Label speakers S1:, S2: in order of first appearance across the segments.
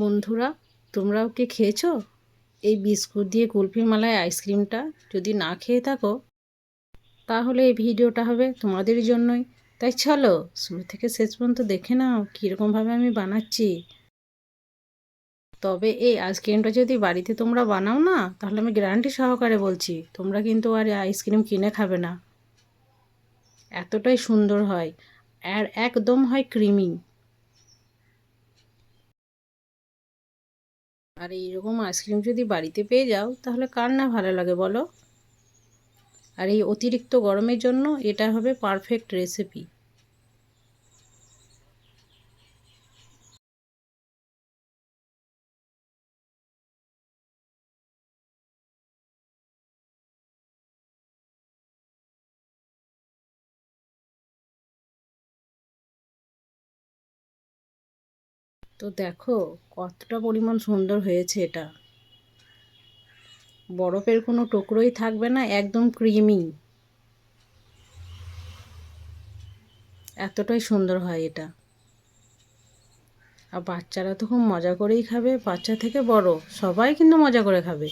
S1: বন্ধুরা, তোমরাও কি খেয়েছো? এই বিস্কুট দিয়ে কুলফি মালাই আইসক্রিমটা যদি না খেয়ে থাকো, তাহলে এই ভিডিওটা হবে তোমাদের জন্যই। তাই চলো, শুরু থেকে শেষ পর্যন্ত দেখে নাও কীরকমভাবে আমি বানাচ্ছি। তবে এই আইসক্রিমটা যদি বাড়িতে তোমরা বানাও না, তাহলে আমি গ্যারান্টি সহকারে বলছি, তোমরা কিন্তু আর আইসক্রিম কিনে খাবে না। এতটাই সুন্দর হয়, আর একদম হয় ক্রিমি। আর এইরকম আইসক্রিম যদি বাড়িতে পেয়ে যাও, তাহলে কার না ভালো লাগে বলো? আর এই অতিরিক্ত গরমের জন্য এটা হবে পারফেক্ট রেসিপি তো দেখো, কতটা পরিমাণ সুন্দর হয়েছে এটা। বরফের কোনো টুকরোই থাকবে না, একদম ক্রিমি। এতটাই সুন্দর হয় এটা। আর বাচ্চারা তো খুব মজা করেই খাবে, বাচ্চা থেকে বড়, সবাই কিন্তু মজা করে খাবে।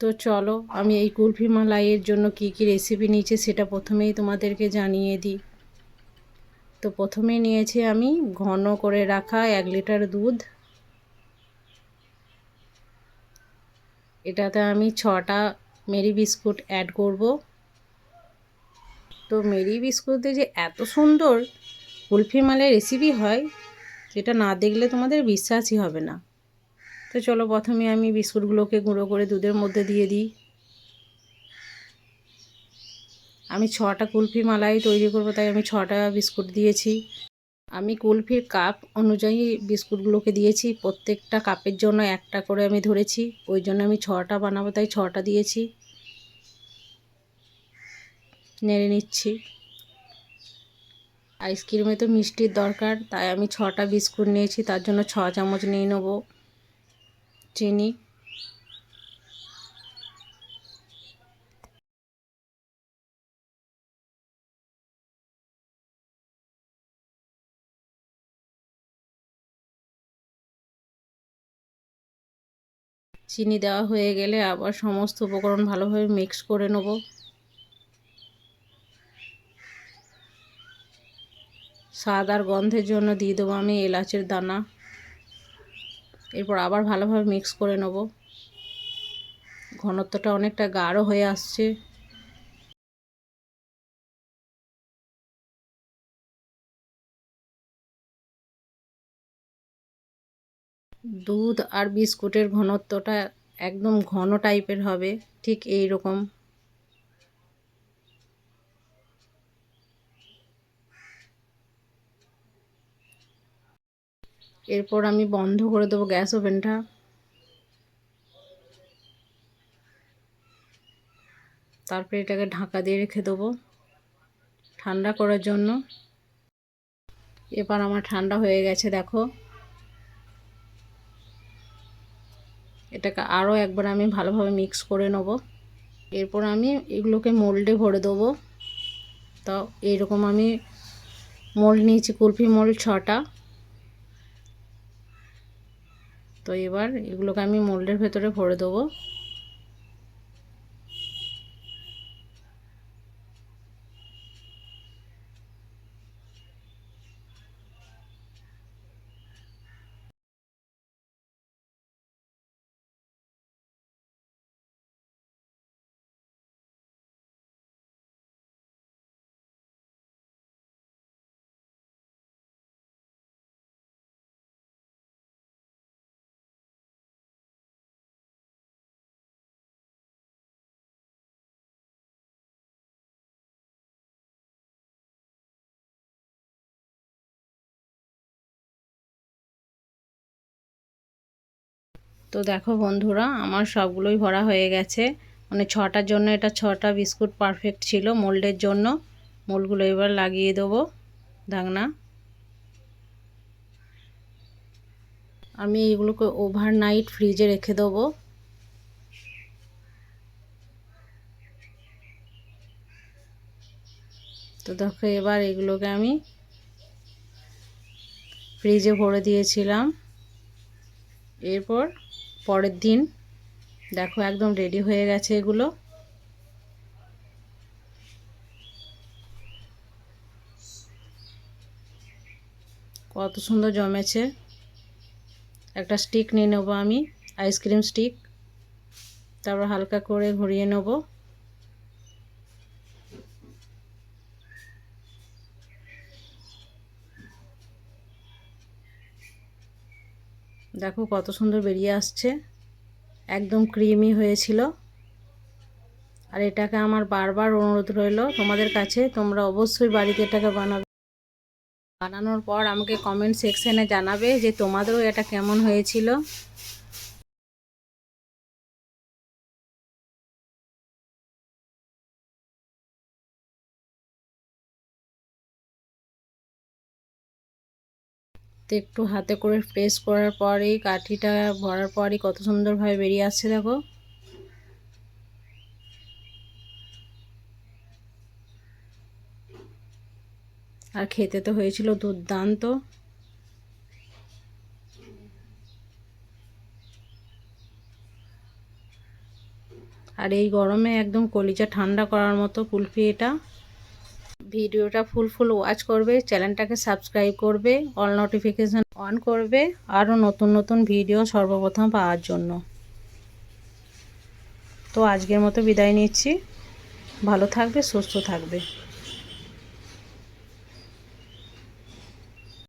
S1: তো চলো, আমি এই কুলফি মালাইয়ের জন্য কি কি রেসিপি নিয়েছি সেটা প্রথমেই তোমাদেরকে জানিয়ে দিই। তো প্রথমে নিয়েছি আমি ঘন করে রাখা এক লিটার দুধ। এটাতে আমি ছটা মেরি বিস্কুট অ্যাড করব। তো মেরি বিস্কুটে যে এত সুন্দর কুলফি মালের রেসিপি হয় যেটা না দেখলে তোমাদের বিশ্বাসই হবে না। তো চলো প্রথমে আমি বিস্কুটগুলোকে গুঁড়ো করে দুধের মধ্যে দিয়ে দিই। আমি ছটা কুলফি মালাই তৈরি করব, তাই আমি ছটা বিস্কুট দিয়েছি। আমি কুলফির কাপ অনুযায়ী বিস্কুটগুলোকে দিয়েছি, প্রত্যেকটা কাপের জন্য একটা করে আমি ধরেছি, ওই জন্য আমি ছটা বানাবো, তাই ছটা দিয়েছি। নেড়ে নিচ্ছি। আইসক্রিমে তো মিষ্টির দরকার, তাই আমি ছটা বিস্কুট নিয়েছি, তার জন্য ছ চামচ নিয়ে নেব। চিনি চিনি দেওয়া হয়ে গেলে আবার সমস্ত উপকরণ ভালোভাবে মিক্স করে নেব। স্বাদ আর গন্ধের জন্য দিয়ে দেবো আমি এলাচের দানা। এরপর আবার ভালোভাবে মিক্স করে নেব। ঘনত্বটা অনেকটা গাঢ় হয়ে আসছে। দুধ আর বিস্কুটের ঘনত্বটা একদম ঘন টাইপের হবে, ঠিক এই রকম এরপর আমি বন্ধ করে দেবো গ্যাস ওভেনটা। তারপরে এটাকে ঢাকা দিয়ে রেখে দেবো ঠান্ডা করার জন্য। এবার আমার ঠান্ডা হয়ে গেছে, দেখো। এটাকে আরও একবার আমি ভালোভাবে মিক্স করে নেব। এরপর আমি এগুলোকে মোল্ডে ভরে দেবো। তো এইরকম আমি মোল্ড নিয়েছি, কুলফি মোল্ড ছটা। তো এবার এগুলোকে আমি মোল্ডের ভেতরে ভরে দেবো। তো দেখো বন্ধুরা, আমার সবগুলোই ভরা হয়ে গেছে। মানে ছটার জন্য এটা ছটা বিস্কুট পারফেক্ট ছিল মোল্ডের জন্য। মোলগুলো এবার লাগিয়ে দেবো ঢাকনা আমি এগুলোকে ওভারনাইট ফ্রিজে রেখে দেবো। তো দেখো এবার এগুলোকে আমি ফ্রিজে ভরে দিয়েছিলাম। এরপর পরের দিন, দেখো একদম রেডি হয়ে গেছে এগুলো। কত সুন্দর জমেছে। একটা স্টিক নিয়ে নেব আমি আইসক্রিম স্টিক তারপর হালকা করে ঘুরিয়ে নেব। দেখো কত সুন্দর বেরিয়ে আসছে। একদম ক্রিমি হয়েছিল। আর এটাকে আমার বারবার অনুরোধ রইল, তোমাদের কাছে তোমরা অবশ্যই বাড়িতে এটাকে বানাবে। বানানোর পর আমাকে কমেন্ট সেকশানে জানাবে যে তোমাদেরও এটা কেমন হয়েছিল। একটু হাতে করে প্রেস করার পরেই কাঠিটা ভরার পরই কত সুন্দরভাবে বেরিয়ে আসছে দেখো। আর খেতে তো হয়েছিল দুর্দান্ত। আর এই গরমে একদম কলিজা ঠান্ডা করার মতো কুলফি এটা। ভিডিওটা ফুল ফুল ওয়াচ করবে চ্যানেলটাকে সাবস্ক্রাইব করবে অল নোটিফিকেশান অন করবে আরও নতুন নতুন ভিডিও সর্বপ্রথম পাওয়ার জন্য। তো আজকের মতো বিদায় নিচ্ছি। ভালো থাকবে, সুস্থ থাকবে।